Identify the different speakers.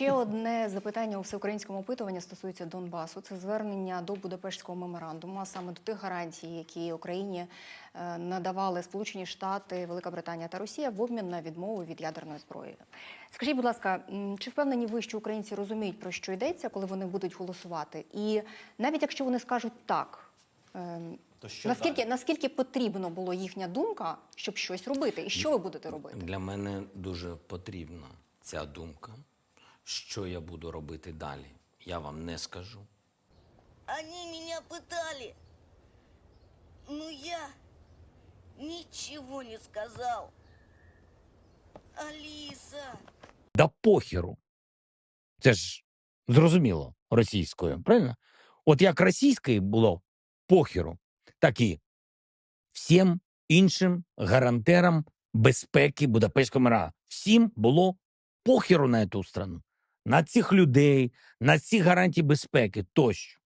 Speaker 1: Ще одне запитання у всеукраїнському опитуванні стосується Донбасу. Це звернення до Будапештського меморандуму, а саме до тих гарантій, які Україні е, надавали Сполучені Штати, Велика Британія та Росія в обмін на відмову від ядерної зброї. Скажіть, будь ласка, чи впевнені ви, що українці розуміють про що йдеться, коли вони будуть голосувати? І навіть якщо вони скажуть так. ем,
Speaker 2: То що
Speaker 1: наскільки,
Speaker 2: далі?
Speaker 1: наскільки потрібно було їхня думка, щоб щось робити? І що ви будете робити?
Speaker 3: Для мене дуже потрібна ця думка. Що я буду робити далі, я вам не скажу.
Speaker 4: Они меня пытали. Но я ничего не сказал. Алиса.
Speaker 5: Да похеру. Це ж зрозуміло російською, правильно? От як російською було похеру, так і всім іншим гарантерам безпеки Будапештського мира. Всім було похеру на цю страну, на цих людей, на ці гарантії безпеки тощо.